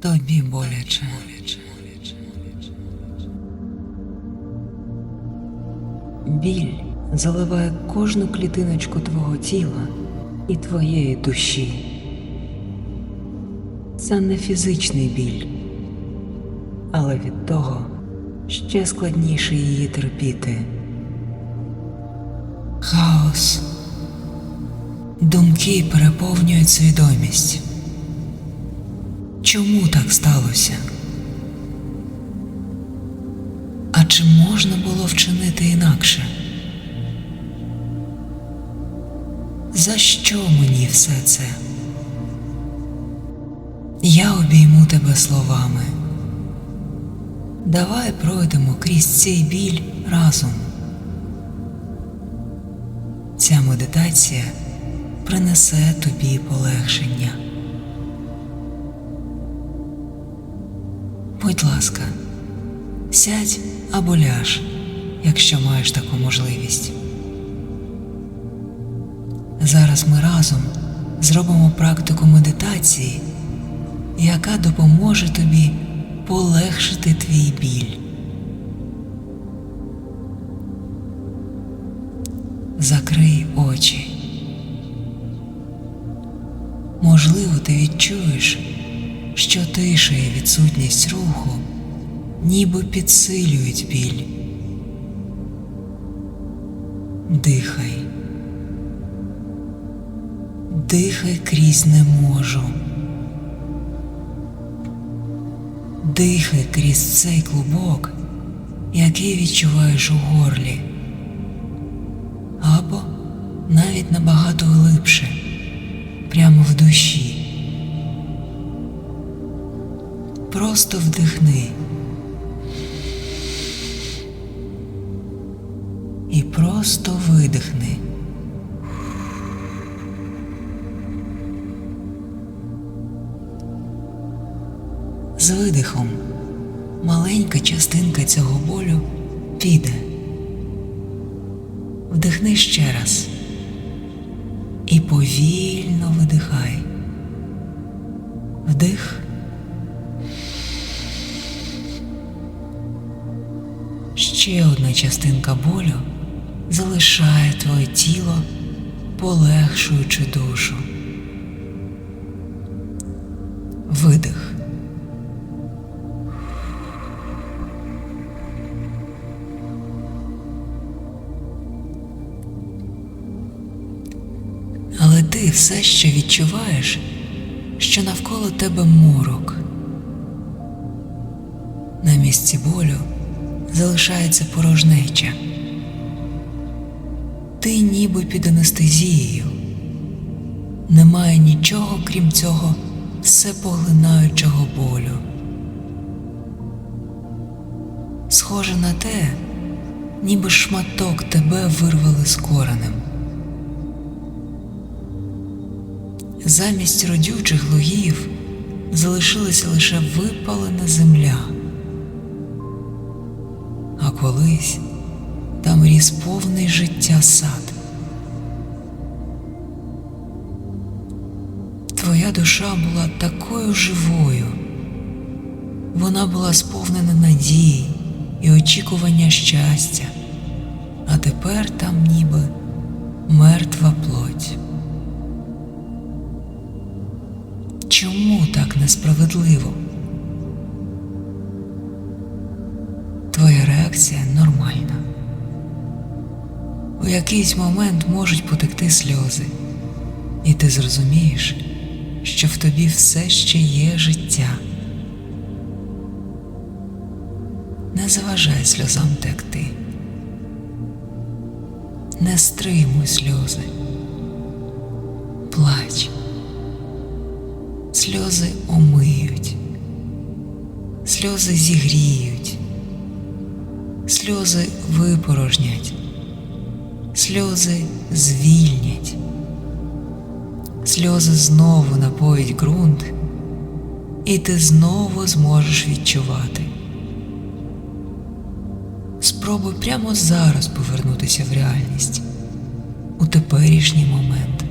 тобі боляче. Біль заливає кожну клітиночку твого тіла і твоєї душі. Це не фізичний біль, але від того ще складніше її терпіти. Хаос. Думки переповнюють свідомість. Чому так сталося? А чи можна було вчинити інакше? За що мені все це? Я обійму тебе словами. Давай пройдемо крізь цей біль разом. Ця медитація принесе тобі полегшення. Будь ласка, сядь або ляж, якщо маєш таку можливість. Зараз ми разом зробимо практику медитації, яка допоможе тобі полегшити твій біль. Закрий очі. Можливо, ти відчуєш, що тиша і відсутність руху ніби підсилюють біль. Дихай. Дихай крізь не можу. Дихай крізь цей клубок, який відчуваєш у горлі. Або навіть набагато глибше, прямо в душі. Просто вдихни. І просто видихни. З видихом маленька частинка цього болю піде. Вдихни ще раз і повільно видихай. Вдих. Ще одна частинка болю залишає твоє тіло, полегшуючи душу. Видих. Але ти все ще відчуваєш, що навколо тебе морок. На місці болю залишається порожнеча. Ти ніби під анестезією. Немає нічого, крім цього всепоглинаючого болю. Схоже на те, ніби шматок тебе вирвали з коренем. Замість родючих лугів залишилася лише випалена земля. Колись там ріс повний життя сад. Твоя душа була такою живою, вона була сповнена надії і очікування щастя, а тепер там ніби мертва плоть. Чому так несправедливо? Реакція нормальна. У якийсь момент можуть потекти сльози, і ти зрозумієш, що в тобі все ще є життя. Не заважай сльозам текти. Не стримуй сльози. Плач. Сльози омиють, сльози зігріють, сльози випорожнять, сльози звільнять, сльози знову напоїть ґрунт, і ти знову зможеш відчувати. Спробуй прямо зараз повернутися в реальність у теперішній момент.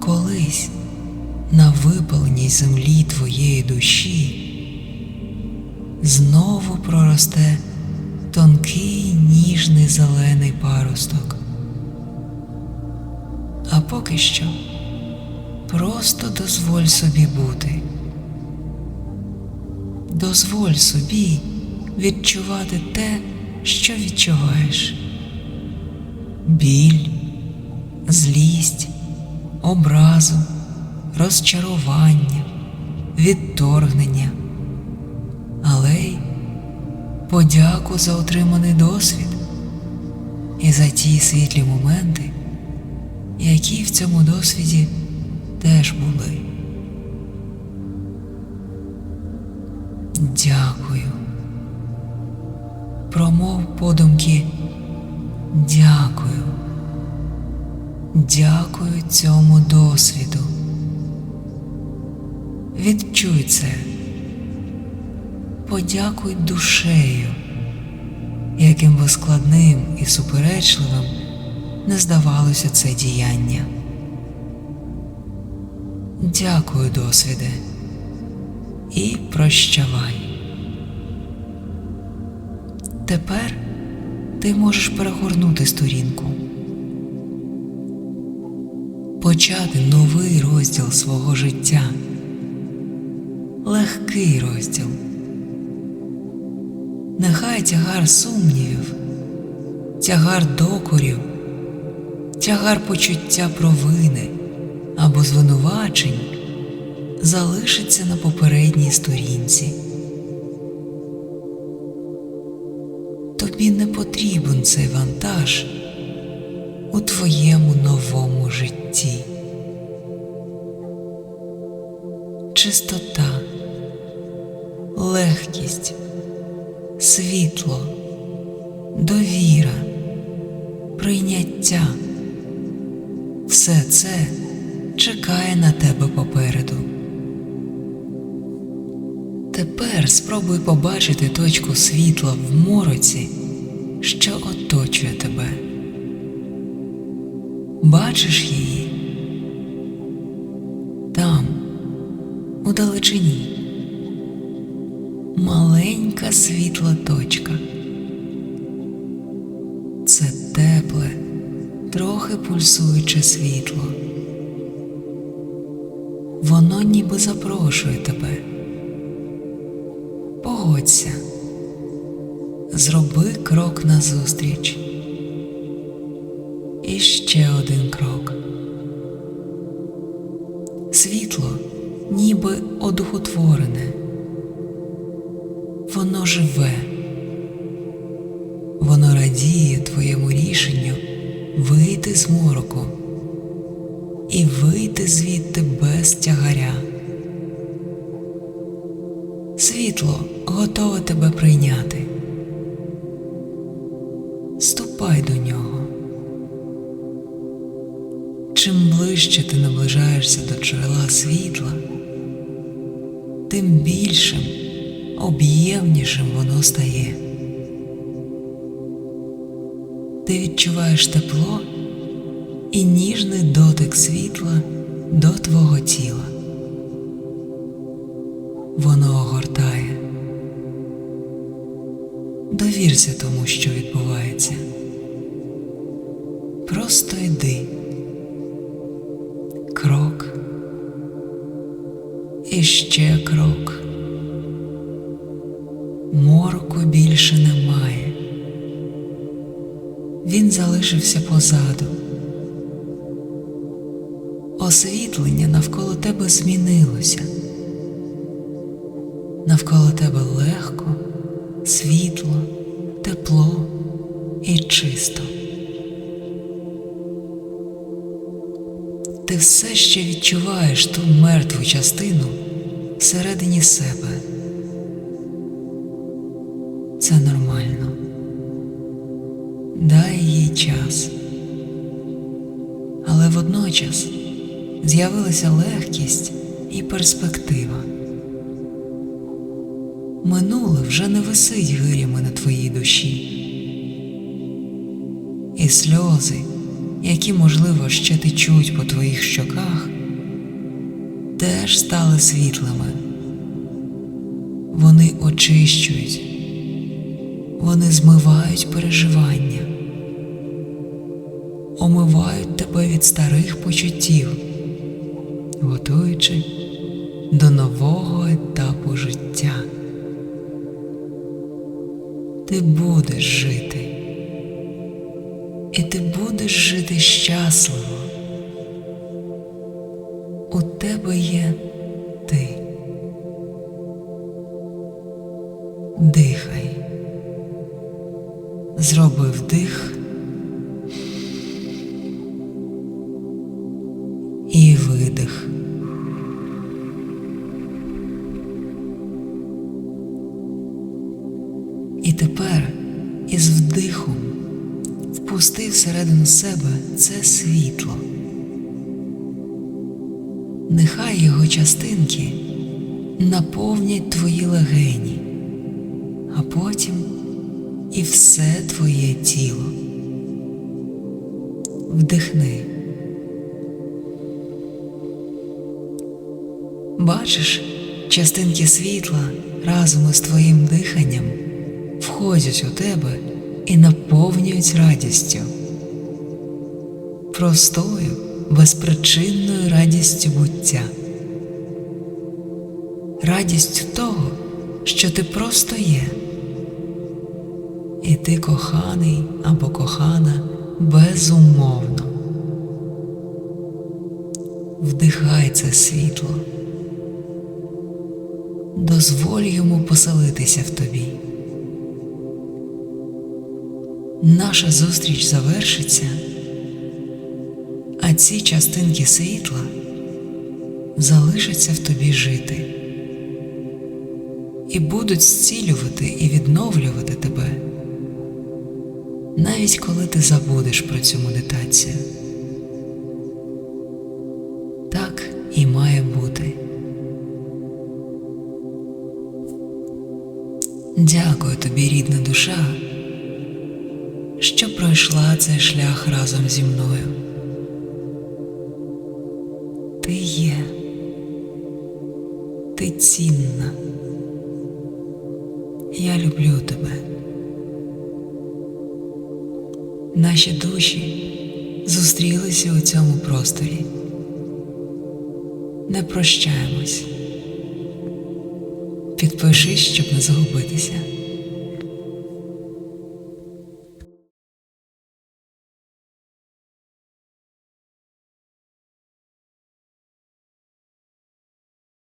Колись на випаленій землі твоєї душі знову проросте тонкий ніжний зелений паросток. А поки що просто дозволь собі бути. Дозволь собі відчувати те, що відчуваєш. Біль, злість, образу, розчарування, відторгнення, подяку за отриманий досвід і за ті світлі моменти, які в цьому досвіді теж були. Дякую. Промов подумки Дякую. Дякую цьому досвіду. Відчуй це. Подякуй душею, яким би складним і суперечливим не здавалося це діяння. Дякую, досвіде, і прощавай. Тепер ти можеш перегорнути сторінку, почати новий розділ свого життя, легкий розділ. Нехай тягар сумнівів, тягар докорів, тягар почуття провини або звинувачень залишиться на попередній сторінці. Тобі не потрібен цей вантаж у твоєму новому житті. Чистота, легкість, світло, довіра, прийняття все це чекає на тебе попереду. Тепер спробуй побачити точку світла в мороці, що оточує тебе. Бачиш її? Там, у далечині, маленька світла точка. Це тепле, трохи пульсуюче світло. Воно ніби запрошує тебе. Погодься, зроби крок назустріч. І ще один крок. Світло ніби одухотворене. Воно живе. Воно радіє твоєму рішенню вийти з мороку і вийти звідти без тягаря. Світло готове тебе прийняти. Ступай до нього. Чим ближче ти наближаєшся до джерела світла, тим більшим, об'ємнішим воно стає. Ти відчуваєш тепло і ніжний дотик світла до твого тіла. Воно огортає. Довірся тому, що відбувається. Просто йди. Крок. І ще крок. Мороку більше немає. Він залишився позаду. Освітлення навколо тебе змінилося. Навколо тебе легко, світло, тепло і чисто. Ти все ще відчуваєш ту мертву частину всередині себе. Це нормально. Дай їй час. Але водночас з'явилася легкість і перспектива. Минуле вже не висить гирями на твоїй душі. І сльози, які, можливо, ще течуть по твоїх щоках, теж стали світлими. Вони очищують, вони змивають переживання, омивають тебе від старих почуттів, готуючи до нового етапу життя. Ти будеш жити, і ти будеш жити щасливо. Зроби вдих і видих. І тепер із вдихом впусти всередину себе це світло. Нехай його частинки наповнять твої легені, а потім і все твоє тіло. Вдихни. Бачиш, частинки світла разом із твоїм диханням входять у тебе і наповнюють радістю, простою, безпричинною радістю буття, радістю того, що ти просто є, і ти коханий або кохана безумовно. Вдихай це світло, дозволь йому поселитися в тобі. Наша зустріч завершиться, а ці частинки світла залишаться в тобі жити і будуть зцілювати і відновлювати тебе, навіть коли ти забудеш про цю медитацію. Так і має бути. Дякую тобі, рідна душа що пройшла цей шлях разом зі мною. Ти є, ти цінна. Наші душі зустрілися у цьому просторі. Не прощаємось. Підпишись, щоб не загубитися.